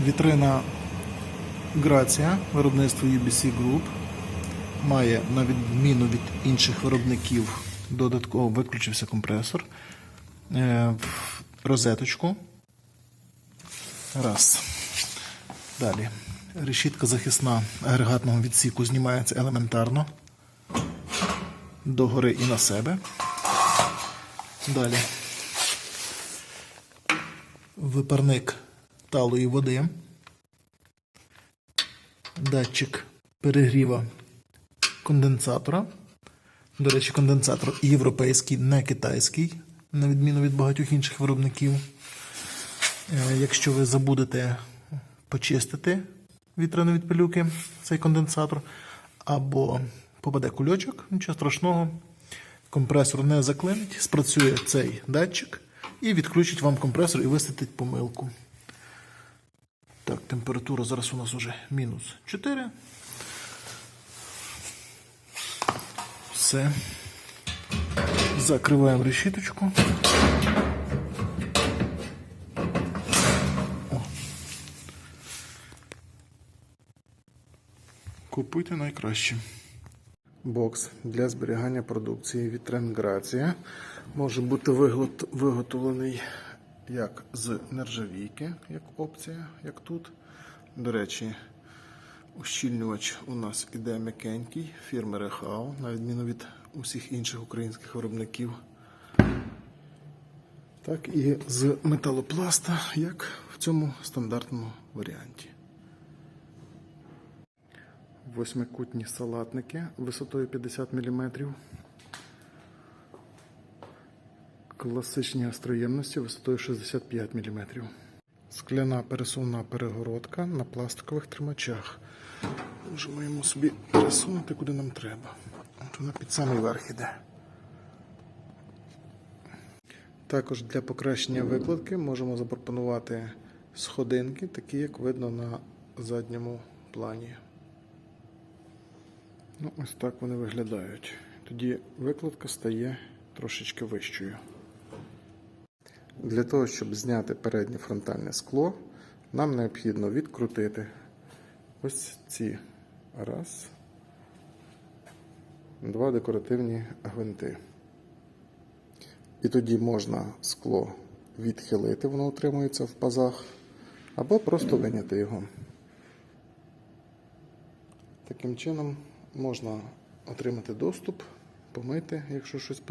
Вітрина Грація, виробництво UBC Group, має на відміну від інших виробників додатково виключився компресор, е, розеточку. Раз. Далі. Решітка захисна агрегатного відсіку знімається елементарно. Догори і на себе. Далі. Випарник талої води. Датчик перегріва конденсатора. До речі, конденсатор європейський, не китайський, на відміну від багатьох інших виробників. Е, Якщо ви забудете почистити вітряної від пилюки цей конденсатор, або попаде кульочок, нічого страшного, компресор не заклинить, спрацює цей датчик і відключить вам компресор і висвітить помилку. Температура зараз у нас уже мінус 4. Все. Закриваємо решіточку. О. Купуйте найкраще. Бокс для зберігання продукції від Тренграція може бути виготовлений як з нержавійки, як опція, як тут. До речі, ущільнювач у нас іде м'якенький фірми Рехау, на відміну від усіх інших українських виробників. Так і з металопласта, як в цьому стандартному варіанті. Восьмикутні салатники висотою 50 мм. Класичні гастроємності висотою 65 мм. Скляна пересувна перегородка на пластикових тримачах. Можемо йому собі пересунути куди нам треба. От вона під самий верх іде. Також для покращення викладки можемо запропонувати сходинки, такі як видно на задньому плані. Ну, ось так вони виглядають. Тоді викладка стає трошечки вищою. Для того, щоб зняти переднє фронтальне скло, нам необхідно відкрутити ось ці раз, два декоративні гвинти. І тоді можна скло відхилити, воно утримується в пазах, або просто виняти його. Таким чином можна отримати доступ, помити, якщо щось